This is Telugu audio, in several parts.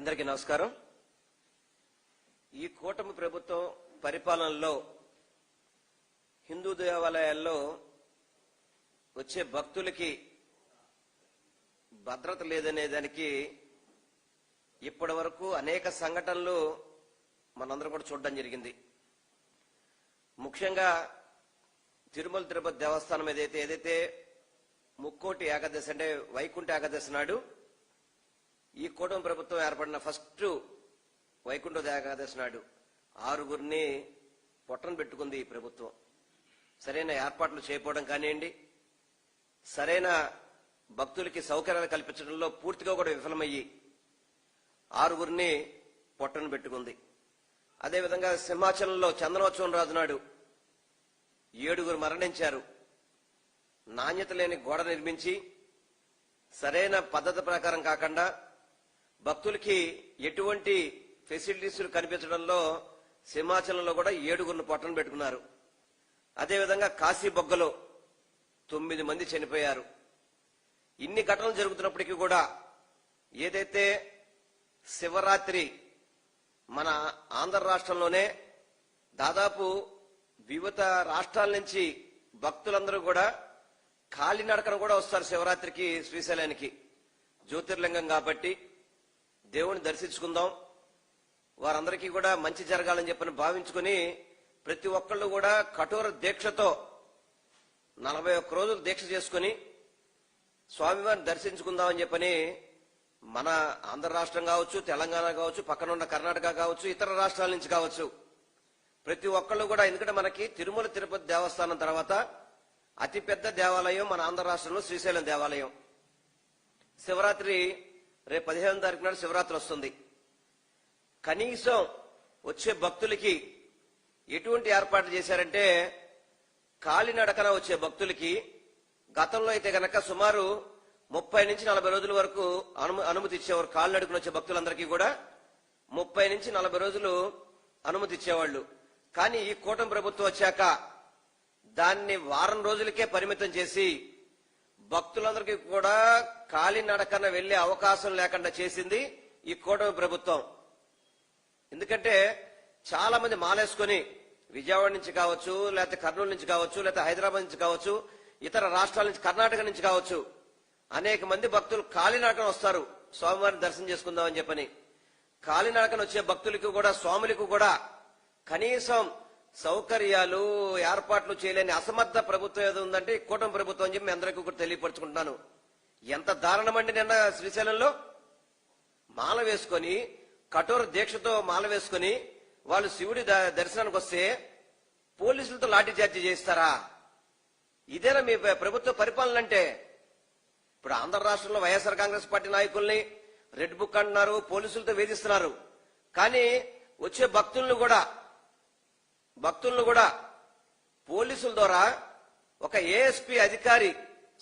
అందరికీ నమస్కారం. ఈ కూటమి ప్రభుత్వం పరిపాలనలో హిందూ దేవాలయాల్లో వచ్చే భక్తులకి భద్రత లేదనే దానికి ఇప్పటి వరకు అనేక సంఘటనలు మనందరం కూడా చూడడం జరిగింది. ముఖ్యంగా తిరుమల తిరుపతి దేవస్థానం ఏదైతే ఏదైతే ముక్కోటి ఏకాదశి అంటే వైకుంఠ ఏకాదశి నాడు ఈ కూటమి ప్రభుత్వం ఏర్పడిన ఫస్ట్ వైకుంఠ ఏకాదశి నాడు ఆరుగురిని పొట్టను పెట్టుకుంది ఈ ప్రభుత్వం. సరైన ఏర్పాట్లు చేయకపోవడం కానివ్వండి సరైన భక్తులకి సౌకర్యాలు కల్పించడంలో పూర్తిగా కూడా విఫలమయ్యి ఆరుగురిని పొట్టను పెట్టుకుంది. అదేవిధంగా సింహాచలంలో చందనోత్సవం రాజు నాడు ఏడుగురు మరణించారు. నాణ్యత లేని గోడ నిర్మించి సరైన పద్ధతి ప్రకారం కాకుండా భక్తులకి ఎటువంటి ఫెసిలిటీస్ కనిపించడంలో సింహాచలంలో కూడా ఏడుగురిని పొట్టను పెట్టుకున్నారు. అదేవిధంగా కాశీ బొగ్గలో తొమ్మిది మంది చనిపోయారు. ఇన్ని ఘటనలు జరుగుతున్నప్పటికీ కూడా ఏదైతే శివరాత్రి మన ఆంధ్ర రాష్ట్రంలోనే దాదాపు వివిధ రాష్ట్రాల నుంచి భక్తులందరూ కూడా కాలినడకను కూడా వస్తారు శివరాత్రికి శ్రీశైలానికి. జ్యోతిర్లింగం కాబట్టి దేవుని దర్శించుకుందాం. వారందరికీ కూడా మంచి జరగాలని చెప్పని భావించుకుని ప్రతి ఒక్కళ్ళు కూడా కఠోర దీక్షతో నలభై ఒక్క రోజులు దీక్ష చేసుకుని స్వామివారిని దర్శించుకుందామని చెప్పని మన ఆంధ్ర రాష్ట్రం కావచ్చు తెలంగాణ కావచ్చు పక్కన ఉన్న కర్ణాటక కావచ్చు ఇతర రాష్ట్రాల నుంచి కావచ్చు ప్రతి ఒక్కళ్ళు కూడా ఎందుకంటే మనకి తిరుమల తిరుపతి దేవస్థానం తర్వాత అతిపెద్ద దేవాలయం మన ఆంధ్ర రాష్ట్రంలో శ్రీశైలం దేవాలయం. శివరాత్రి రేపు పదిహేను తారీఖు నాడు శివరాత్రి వస్తుంది. కనీసం వచ్చే భక్తులకి ఎటువంటి ఏర్పాట్లు చేశారంటే కాలినడకన వచ్చే భక్తులకి గతంలో అయితే గనక సుమారు ముప్పై నుంచి నలభై రోజుల వరకు అను అనుమతి ఇచ్చేవారు కాలినడకన వచ్చే భక్తులందరికీ కూడా ముప్పై నుంచి నలభై రోజులు అనుమతి ఇచ్చేవాళ్ళు. కానీ ఈ కూటమి ప్రభుత్వం వచ్చాక దాన్ని వారం రోజులకే పరిమితం చేసి భక్తులందరికీ కూడా కాలినడకన వెళ్ళే అవకాశం లేకుండా చేసింది ఈ కూటమి ప్రభుత్వం. ఎందుకంటే చాలా మంది మాలేసుకొని విజయవాడ నుంచి కావచ్చు లేకపోతే కర్నూలు నుంచి కావచ్చు లేకపోతే హైదరాబాద్ నుంచి కావచ్చు ఇతర రాష్ట్రాల నుంచి కర్ణాటక నుంచి కావచ్చు అనేక మంది భక్తులు కాలినడకన వస్తారు. స్వామివారిని దర్శనం చేసుకుందామని చెప్పని. కాలినడకన వచ్చే భక్తులకు కూడా స్వాములకు కూడా కనీసం సౌకర్యాలు ఏర్పాట్లు చేయలేని అసమర్థ ప్రభుత్వం ఏదో ఉందంటే కూటమి ప్రభుత్వం అని చెప్పి మీ అందరికీ కూడా తెలియపరుచుకుంటున్నాను. ఎంత దారుణమండి నిన్న శ్రీశైలంలో? మాల వేసుకొని కఠోర దీక్షతో మాల వేసుకొని వాళ్ళు శివుడి ద- దర్శనానికి వస్తే పోలీసులతో లాఠీచార్జీ చేస్తారా ఇదేనా మీ ప్రభుత్వ పరిపాలన అంటే? ఇప్పుడు ఆంధ్ర రాష్ట్రంలో వైఎస్ఆర్ కాంగ్రెస్ పార్టీ నాయకుల్ని రెడ్ బుక్ అంటున్నారు పోలీసులతో వేధిస్తున్నారు. కానీ వచ్చే భక్తులను కూడా భక్తులను కూడా పోలీసుల ద్వారా ఒక ఏఎస్పీ అధికారి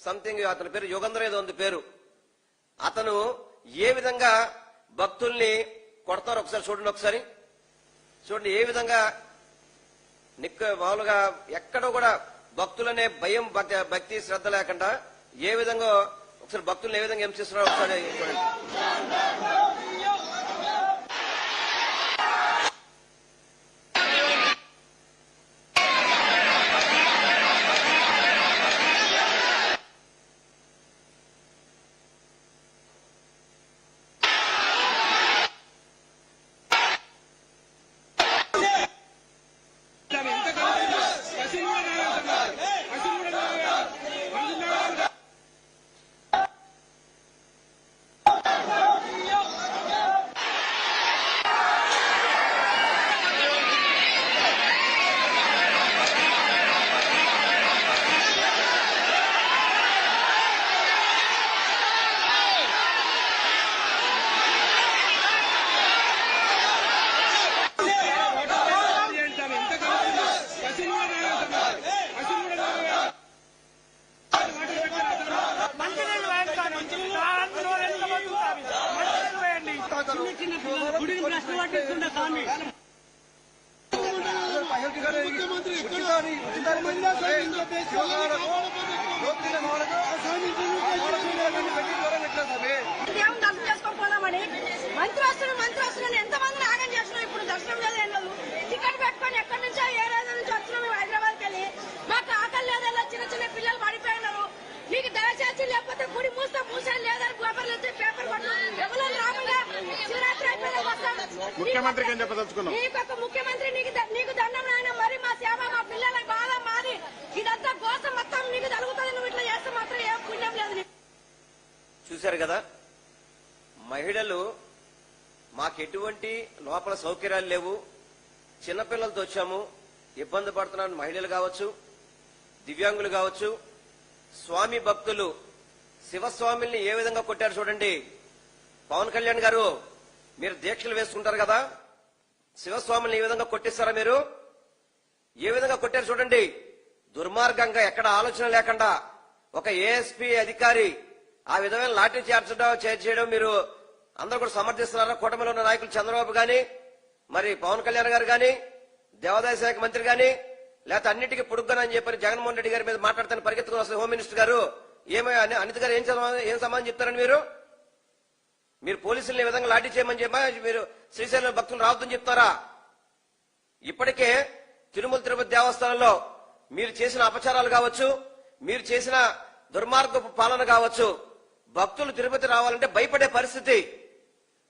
సంథింగ్ అతని పేరు యుగంధర్ ఏదో ఉంది పేరు. అతను ఏ విధంగా భక్తుల్ని కొడతారో ఒకసారి చూడండి ఒకసారి. చూడండి ఏ విధంగా నిక్క మామూలుగా ఎక్కడో కూడా భక్తులనే భయం భక్తి భక్తి శ్రద్ధ లేకుండా ఏ విధంగా ఒకసారి భక్తులను ఏ విధంగా హింసిస్తున్నారో ఒకసారి చూడండి. మంత్రి వస్తున్న మంత్రి వస్తున్న ఎంత మంది ఆగం చేస్తున్నాం ఇప్పుడు దర్శనం లేదు టికెట్ పెట్టుకొని ఎక్కడి నుంచో ఏ రోజు నుంచి వస్తున్నాం మేము హైదరాబాద్కి మాకు ఆకలి లేదు చిన్న చిన్న పిల్లలు పడిపోయినారు. మీకు దయచేసి లేకపోతే గుడి మూస్తే మూసేది లేదు. ముఖ్యమంత్రికి ఏం ముఖ్యమంత్రి నీకు ద- నీకు దండం నాయన మరి మా సేవ మా పిల్లల బాధ మాది. ఇదంతా కోసం మొత్తం నీకు జరుగుతుంది. నువ్వు ఇట్లా చేస్తే మాత్రం ఏం పుణ్యం లేదు నీకు. చూశారు కదా? మహిళలు మాకు ఎటువంటి లోపల సౌకర్యాలు లేవు. చిన్నపిల్లలతో వచ్చాము. ఇబ్బంది పడుతున్న మహిళలు కావచ్చు దివ్యాంగులు కావచ్చు స్వామి భక్తులు. శివస్వామిల్ని ఏ విధంగా కొట్టారు చూడండి. పవన్ కళ్యాణ్ గారు మీరు దీక్షలు వేసుకుంటారు కదా? శివస్వామిని ఈ విధంగా కొట్టిస్తారా మీరు? ఏ విధంగా కొట్టారు చూడండి. దుర్మార్గంగా ఎక్కడ ఆలోచన లేకుండా ఒక ఏఎస్పీ అధికారి ఆ విధమైన లాఠీ చేర్చడం చేర్చేయడం చేయడం మీరు అందరూ కూడా సమర్థిస్తున్నారా? కూటమిలో ఉన్న నాయకులు చంద్రబాబు గాని మరి పవన్ కళ్యాణ్ గారు గాని దేవాదాయ శాఖ మంత్రి గాని లేకపోతే అన్నిటికీ పొడుగ్గానని చెప్పని జగన్మోహన్ రెడ్డి గారి మీద మాట్లాడుతాను పరిగెత్తుకుని వస్తుంది హోమ్ మినిస్టర్ గారు ఏమో అని- అనిత గారు ఏం ఏం సమాధానం చెప్తారని మీరు? మీరు పోలీసులు ఈ విధంగా లాఠీ చేయమని చెప్పా? మీరు శ్రీశైలం భక్తులు రావద్దని చెప్తారా? ఇప్పటికే తిరుమల తిరుపతి దేవస్థానంలో మీరు చేసిన అపచారాలు కావచ్చు మీరు చేసిన దుర్మార్గపు పాలన కావచ్చు భక్తులు తిరుపతి రావాలంటే భయపడే పరిస్థితి.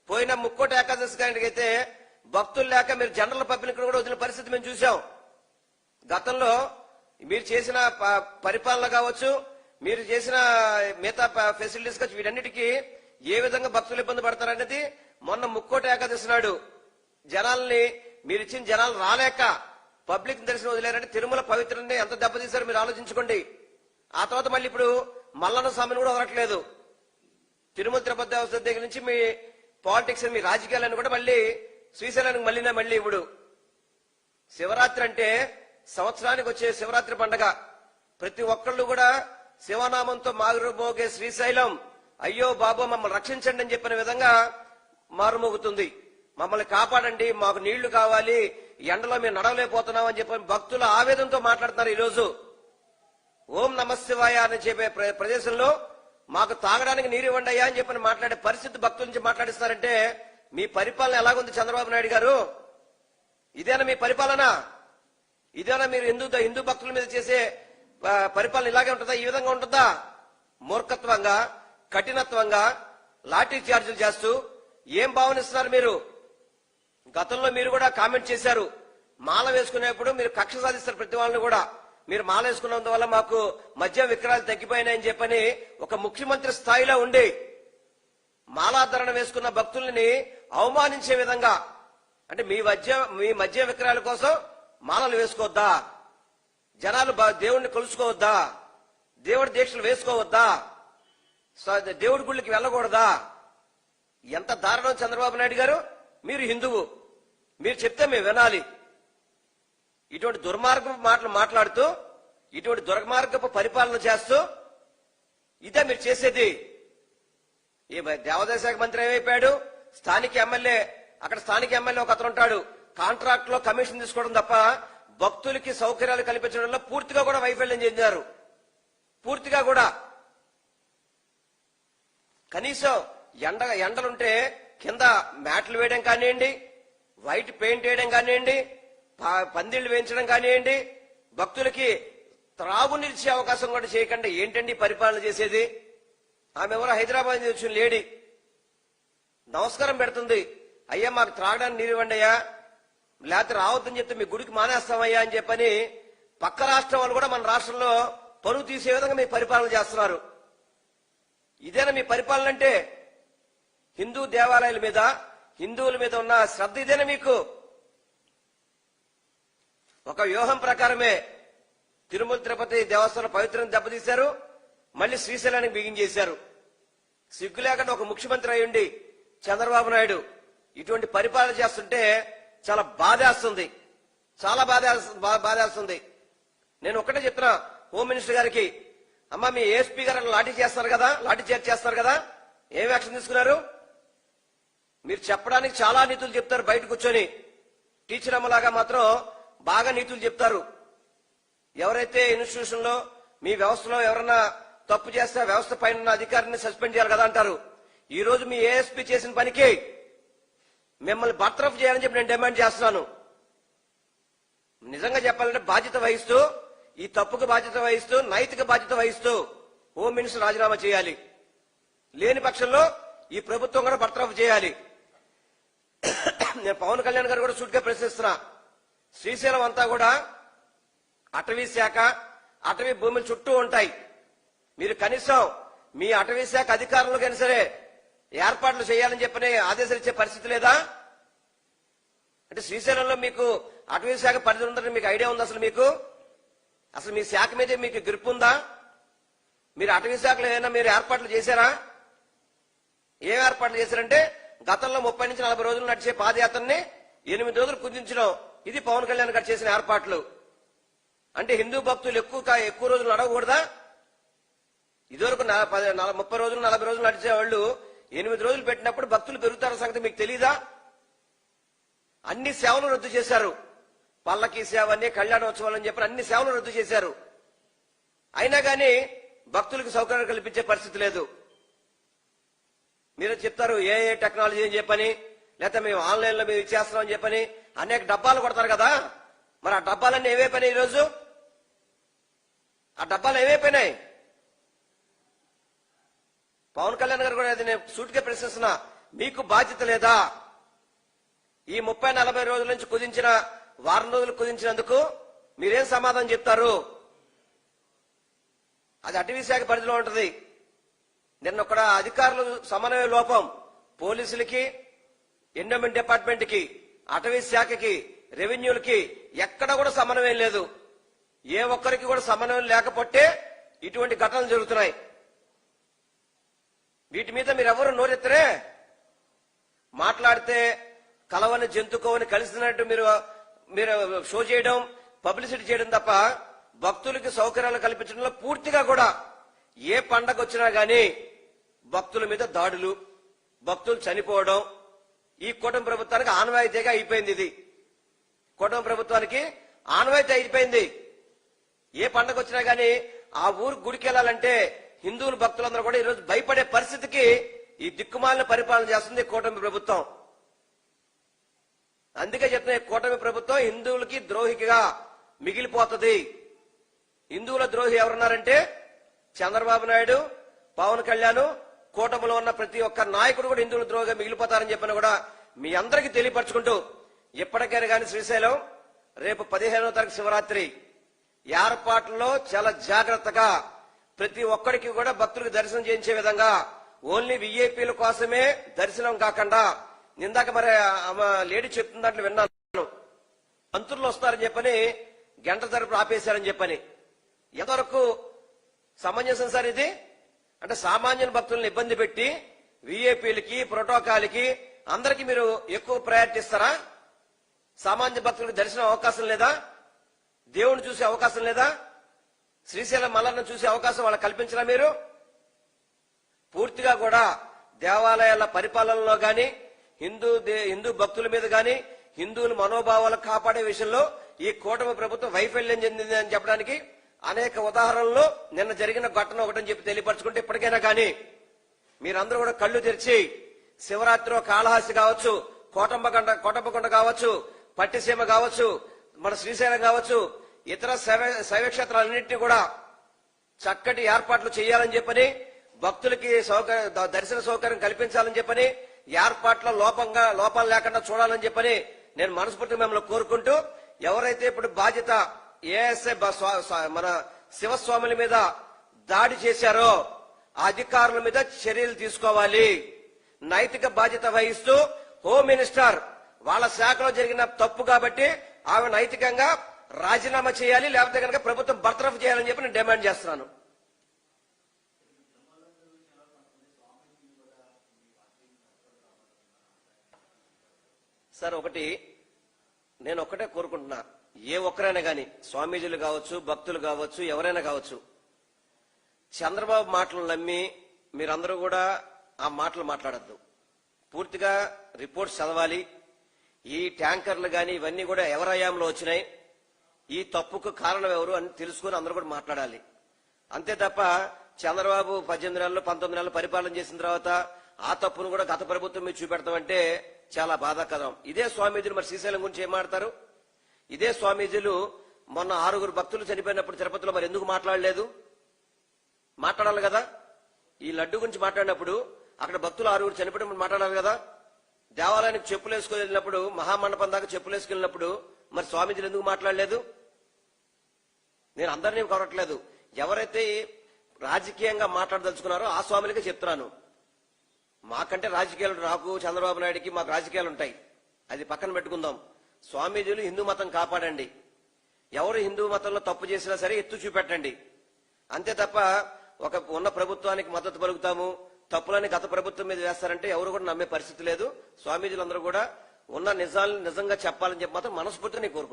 పోయిన ముక్కోటి ఏకాదశి గారికి అయితే భక్తులు లేక మీరు జనరల్ పబ్లిక్ కూడా వదిలిన పరిస్థితి మేము చూసాం గతంలో మీరు చేసిన ప- పరిపాలన కావచ్చు మీరు చేసిన మిగతా ఫెసిలిటీస్ కావచ్చు వీటన్నిటికీ ఏ విధంగా భక్తులు ఇబ్బంది పడతారనేది మొన్న ముక్కోట ఏకాదశి నాడు జనాల్ని మీరు ఇచ్చిన జనాలు రాలేక పబ్లిక్ దర్శనం వదిలేరంటే తిరుమల పవిత్రని ఎంత దెబ్బతీశారో మీరు ఆలోచించుకోండి. ఆ తర్వాత మళ్ళీ ఇప్పుడు మల్లన్న స్వామిని కూడా వదలట్లేదు. తిరుమల తిరుపతి దేవస్థానం దగ్గర నుంచి మీ పాలిటిక్స్ మీ రాజకీయాలను కూడా మళ్ళీ శ్రీశైలానికి మళ్ళీనే మళ్ళీ ఇప్పుడు. శివరాత్రి అంటే సంవత్సరానికి వచ్చే శివరాత్రి పండగ. ప్రతి ఒక్కళ్ళు కూడా శివనామంతో మారుమోగే శ్రీశైలం. అయ్యో బాబు మమ్మల్ని రక్షించండి అని చెప్పిన విధంగా మారుమోగుతుంది. మమ్మల్ని కాపాడండి మాకు నీళ్ళు కావాలి ఎండలో మేము నడవలేకపోతున్నాం అని చెప్పి భక్తుల ఆవేదనతో మాట్లాడుతున్నారు ఈరోజు. ఓం నమ అని చెప్పే ప్ర- ప్రదేశంలో మాకు తాగడానికి నీరు ఇవ్వండి అయ్యా అని చెప్పి మాట్లాడే పరిస్థితి భక్తుల నుంచి మాట్లాడిస్తారంటే మీ పరిపాలన ఎలాగుంది చంద్రబాబు నాయుడు గారు? ఇదేనా మీ పరిపాలన? ఇదేనా మీరు హిందూ హిందూ భక్తుల మీద చేసే పరిపాలన ఇలాగే ఉంటుందా? ఈ విధంగా ఉంటుందా? మూర్ఖత్వంగా? కఠినత్వంగా లాఠీ చార్జీలు చేస్తూ ఏం భావనిస్తున్నారు మీరు? గతంలో మీరు కూడా కామెంట్ చేశారు. మాల వేసుకునేప్పుడు మీరు కక్ష సాధిస్తారు ప్రతి వాళ్ళని కూడా. మీరు మాల వేసుకున్నందువల్ల మాకు మద్యం విక్రయాలు తగ్గిపోయినాయని చెప్పని ఒక ముఖ్యమంత్రి స్థాయిలో ఉండి మాలాధరణ వేసుకున్న భక్తుల్ని అవమానించే విధంగా అంటే మీ మధ్య మీ మద్య విక్రయాల కోసం మాలలు వేసుకోవద్దా? జనాలు బా- దేవుణ్ణి కొలుసుకోవద్దా? దేవుడి దీక్షలు వేసుకోవద్దా? దేవుడి గుళ్ళకి వెళ్ళకూడదా? ఎంత దారుణం చంద్రబాబు నాయుడు గారు? మీరు హిందువు. మీరు చెప్తే మేము వినాలి. ఇటువంటి దుర్మార్గపు మాటలు మాట్లాడుతూ ఇటువంటి దుర్మార్గపు పరిపాలన చేస్తూ ఇదే మీరు చేసేది. ఈ మ- దేవాదాయ శాఖ మంత్రి ఏమైపోయాడు? స్థానిక ఎమ్మెల్యే అక్కడ స్థానిక ఎమ్మెల్యే ఒక అతను ఉంటాడు. కాంట్రాక్ట్లో కమిషన్ తీసుకోవడం తప్ప భక్తులకి సౌకర్యాలు కల్పించడంలో పూర్తిగా కూడా వైఫల్యం చెందారు. పూర్తిగా కూడా. కనీసం ఎండ ఎండలుంటే కింద మ్యాట్లు వేయడం కానివ్వండి వైట్ పెయింట్ వేయడం కానివ్వండి ప- పందిళ్ళు వేయించడం కానివ్వండి భక్తులకి త్రాగునీరు నిలిచే అవకాశం కూడా చేయకుండా. ఏంటండి పరిపాలన చేసేది? ఆమె ఎవరో హైదరాబాద్ నుంచి వచ్చిన లేడీ. నమస్కారం పెడుతుంది. అయ్యా మాకు త్రాగడానికి నీరు ఇవ్వండి అయ్యా. లేకపోతే రావద్దని చెప్తే మీ గుడికి మానేస్తామయ్యా అని చెప్పని పక్క రాష్ట్రం వాళ్ళు కూడా మన రాష్ట్రంలో పరువు తీసే విధంగా మీ పరిపాలన చేస్తున్నారు. ఇదేనా మీ పరిపాలన అంటే? హిందూ దేవాలయాల మీద హిందువుల మీద ఉన్న శ్రద్ధ ఇదేనా మీకు? ఒక వ్యూహం ప్రకారమే తిరుమల తిరుపతి దేవస్థానం పవిత్రం దెబ్బతీశారు మళ్ళీ శ్రీశైలానికి బిగించేశారు సిగ్గు లేకుండా ఒక ముఖ్యమంత్రి అయ్యుండి చంద్రబాబు నాయుడు ఇటువంటి పరిపాలన చేస్తుంటే చాలా బాధేస్తుంది. చాలా బాధ బాధేస్తుంది. నేను ఒకటే చెప్తున్నా హోమ్ మినిస్టర్ గారికి అమ్మ మీ ఏఎస్పీ గారు లాఠీ చేస్తారు కదా? లాఠీ చేర్చి చేస్తారు కదా? ఏం యాక్షన్ తీసుకున్నారు? మీరు చెప్పడానికి చాలా నీతులు చెప్తారు బయట కూర్చొని. టీచర్ అమ్మలాగా మాత్రం బాగా నీతులు చెప్తారు. ఎవరైతే ఇన్స్టిట్యూషన్లో మీ వ్యవస్థలో ఎవరన్నా తప్పు చేస్తే వ్యవస్థ పైన ఉన్న అధికారిని సస్పెండ్ చేయాలి కదా అంటారు. ఈ రోజు మీ ఏఎస్పీ చేసిన పనికి మిమ్మల్ని బర్తరఫ్ చేయాలని చెప్పి నేను డిమాండ్ చేస్తున్నాను. నిజంగా చెప్పాలంటే బాధ్యత వహిస్తూ ఈ తప్పుకు బాధ్యత వహిస్తూ నైతిక బాధ్యత వహిస్తూ హోమ్ మినిస్టర్ రాజీనామా చేయాలి. లేని పక్షంలో ఈ ప్రభుత్వం కూడా బర్తరఫ్ చేయాలి. నేను పవన్ కళ్యాణ్ గారు కూడా సూటిగా ప్రశ్నిస్తున్నా. శ్రీశైలం అంతా కూడా అటవీ శాఖ అటవీ భూములు చుట్టూ ఉంటాయి. మీరు కనీసం మీ అటవీ శాఖ అధికారులు సరే ఏర్పాట్లు చేయాలని చెప్పని ఆదేశాలు ఇచ్చే పరిస్థితి లేదా? అంటే శ్రీశైలంలో మీకు అటవీ శాఖ పరిధి ఉందని మీకు ఐడియా ఉంది అసలు మీకు? అసలు మీ శాఖ మీదే మీకు గ్రిప్ ఉందా మీరు అటవీ శాఖలో ఏమైనా మీరు ఏర్పాట్లు చేశారా? ఏం ఏర్పాట్లు చేశారంటే గతంలో ముప్పై నుంచి నలభై రోజులు నడిచే పాదయాత్రని ఎనిమిది రోజులు కుదించడం ఇది పవన్ కళ్యాణ్ గారు చేసిన ఏర్పాట్లు. అంటే హిందూ భక్తులు ఎక్కువ ఎక్కువ రోజులు నడవకూడదా? ఇదివరకు పది- నల- ముప్పై రోజులు నలభై రోజులు నడిచే వాళ్ళు ఎనిమిది రోజులు పెట్టినప్పుడు భక్తులు పెరుగుతారన్న సంగతి మీకు తెలీదా? అన్ని సేవలు రద్దు చేశారు. పల్లకీ సేవ అని కళ్యాణోత్సవాలు అని చెప్పి అన్ని సేవలు రద్దు చేశారు. అయినా కానీ భక్తులకు సౌకర్యం కల్పించే పరిస్థితి లేదు. మీరు చెప్తారు ఏ ఏ టెక్నాలజీ అని చెప్పని లేకపోతే మేము ఆన్లైన్లో మేము ఇచ్చేస్తున్నాం అని చెప్పని అనేక డబ్బాలు కొడతారు కదా. మరి ఆ డబ్బాలన్నీ ఏమైపోయినాయి ఈరోజు? ఆ డబ్బాలు ఏమైపోయినాయి పవన్ కళ్యాణ్ గారు కూడా నేను సూటిగా ప్రశ్నిస్తున్నా. మీకు బాధ్యత లేదా? ఈ ముప్పై నలభై రోజుల నుంచి కుదించిన వారం రోజులు కుదించినందుకు మీరేం సమాధానం చెప్తారు? అది అటవీ శాఖ పరిధిలో ఉంటుంది. నిన్న ఒక అధికారులు సమన్వయ లోపం పోలీసులకి ఎండోమెంట్ డిపార్ట్మెంట్కి అటవీ శాఖకి రెవెన్యూలకి ఎక్కడ కూడా సమన్వయం లేదు. ఏ ఒక్కరికి కూడా సమన్వయం లేకపోతే ఇటువంటి ఘటనలు జరుగుతున్నాయి. వీటి మీద మీరెవరు నోరెత్తరే? మాట్లాడితే కలవని జంతుకోవని కలిసినట్టు మీరు మీరు షో చేయడం పబ్లిసిటీ చేయడం తప్ప భక్తులకి సౌకర్యాలు కల్పించడంలో పూర్తిగా కూడా ఏ పండగ వచ్చినా గానీ భక్తుల మీద దాడులు భక్తులు చనిపోవడం ఈ కూటమి ప్రభుత్వానికి ఆనవాయితీగా అయిపోయింది ఇది. కూటమి ప్రభుత్వానికి ఆనవాయితీ అయిపోయింది. ఏ పండగ వచ్చినా గానీ ఆ ఊరు గుడికి వెళ్ళాలంటే హిందువులు భక్తులందరూ కూడా ఈరోజు భయపడే పరిస్థితికి ఈ దిక్కుమాలిన పరిపాలన చేస్తుంది కూటమి ప్రభుత్వం. అందుకే చెప్తున్నా ఈ కూటమి ప్రభుత్వం హిందువులకి ద్రోహిగా మిగిలిపోతుంది. హిందువుల ద్రోహి ఎవరున్నారంటే చంద్రబాబు నాయుడు పవన్ కళ్యాణ్ కూటమిలో ఉన్న ప్రతి ఒక్క నాయకుడు కూడా హిందువుల ద్రోహిగా మిగిలిపోతారని చెప్పిన కూడా మీ అందరికీ తెలియపరచుకుంటూ ఎప్పటికైనా కానీ శ్రీశైలం రేపు పదిహేనో తారీఖు శివరాత్రి ఏర్పాట్లలో చాలా జాగ్రత్తగా ప్రతి ఒక్కడికి కూడా భక్తులకు దర్శనం చేయించే విధంగా ఓన్లీ విఐపీల కోసమే దర్శనం కాకుండా నిందాక మరి ఆమె లేడీ చెప్తున్న దాంట్లో విన్నాను. మంత్రులు వస్తారని చెప్పని గంట తరపు ఆపేశారని చెప్పని. ఎంతవరకు సమంజసం సార్ ఇది? అంటే సామాన్య భక్తులను ఇబ్బంది పెట్టి విఐపీలకి ప్రోటోకాల్కి అందరికి మీరు ఎక్కువ ప్రయారిటీ ఇస్తారా? సామాన్య భక్తులకు దర్శనం అవకాశం లేదా? దేవుని చూసే అవకాశం లేదా? శ్రీశైలం మల్లన్న చూసే అవకాశం వాళ్ళకి కల్పించరా మీరు? పూర్తిగా కూడా దేవాలయాల పరిపాలనలో కానీ హిందూ దే- హిందూ భక్తుల మీద గాని హిందువుల మనోభావాలు కాపాడే విషయంలో ఈ కూటమి ప్రభుత్వం వైఫల్యం చెందింది అని చెప్పడానికి అనేక ఉదాహరణలు నిన్న జరిగిన ఘటన ఒకటని చెప్పి తెలియపరచుకుంటే ఇప్పటికైనా కానీ మీరందరూ కూడా కళ్ళు తెరిచి శివరాత్రి కాళహస్తి కావచ్చు కోటంబకొండ కోటంబకొండ కావచ్చు పట్టిసీమ కావచ్చు మన శ్రీశైలం కావచ్చు ఇతర శవ శైవక్షేత్రాలన్నింటినీ కూడా చక్కటి ఏర్పాట్లు చేయాలని చెప్పని భక్తులకి సౌకర్య దర్శన సౌకర్యం కల్పించాలని చెప్పని ఏర్పాట్ల లోపంగా లోపాలు లేకుండా చూడాలని చెప్పని నేను మనస్ఫూర్తిగా మిమ్మల్ని కోరుకుంటూ ఎవరైతే ఇప్పుడు బాధ్యత ఏఎస్ఐ మన శివస్వాముల మీద దాడి చేశారో ఆ అధికారుల మీద చర్యలు తీసుకోవాలి. నైతిక బాధ్యత వహిస్తూ హోమ్ మినిస్టర్ వాళ్ళ శాఖలో జరిగిన తప్పు కాబట్టి ఆమె నైతికంగా రాజీనామా చేయాలి లేకపోతే కనుక ప్రభుత్వం బర్తరఫ్ చేయాలని చెప్పి నేను డిమాండ్ చేస్తున్నాను. సార్ ఒకటి నేను ఒక్కటే కోరుకుంటున్నా. ఏ ఒక్కరైనా గాని స్వామీజీలు కావచ్చు భక్తులు కావచ్చు ఎవరైనా కావచ్చు చంద్రబాబు మాటలు నమ్మి మీరందరూ కూడా ఆ మాటలు మాట్లాడద్దు. పూర్తిగా రిపోర్ట్స్ చదవాలి. ఈ ట్యాంకర్లు కానీ ఇవన్నీ కూడా ఎవరయాంలో వచ్చినాయి? ఈ తప్పుకు కారణం ఎవరు అని తెలుసుకుని అందరూ కూడా మాట్లాడాలి. అంతే తప్ప చంద్రబాబు పద్దెనిమిది నెలలు పంతొమ్మిది నెలలు పరిపాలన చేసిన తర్వాత ఆ తప్పును కూడా గత ప్రభుత్వం మీరు చూపెడతామంటే చాలా బాధాకరం. ఇదే స్వామీజీలు మరి శ్రీశైలం గురించి ఏం మాట్లాడతారు ఇదే స్వామీజీలు మొన్న ఆరుగురు భక్తులు చనిపోయినప్పుడు తిరుపతిలో మరి ఎందుకు మాట్లాడలేదు? మాట్లాడాలి కదా? ఈ లడ్డు గురించి మాట్లాడినప్పుడు అక్కడ భక్తులు ఆరుగురు చనిపోయినప్పుడు మాట్లాడాలి కదా? దేవాలయానికి చెప్పులు వేసుకుని వెళ్ళినప్పుడు మహామండపం దాకా చెప్పులు వేసుకెళ్ళినప్పుడు మరి స్వామీజీలు ఎందుకు మాట్లాడలేదు? నేను అందరినీ కొరట్లేదు ఎవరైతే రాజకీయంగా మాట్లాడదలుచుకున్నారో ఆ స్వాములకే చెప్తున్నాను. మాకంటే రాజకీయాలు నాకు చంద్రబాబు నాయుడికి మాకు రాజకీయాలు ఉంటాయి. అది పక్కన పెట్టుకుందాం. స్వామీజీలు హిందూ మతం కాపాడండి. ఎవరు హిందూ మతంలో తప్పు చేసినా సరే ఎత్తు చూపెట్టండి. అంతే తప్ప ఒక ఉన్న ప్రభుత్వానికి మద్దతు పలుకుతాము. తప్పులని గత ప్రభుత్వం మీద వేస్తారంటే ఎవరు కూడా నమ్మే పరిస్థితి లేదు. స్వామీజీలందరూ కూడా ఉన్న నిజాలను నిజంగా చెప్పాలని చెప్పి మాత్రం మనస్ఫూర్తిని నేను కోరుకుంటున్నాను.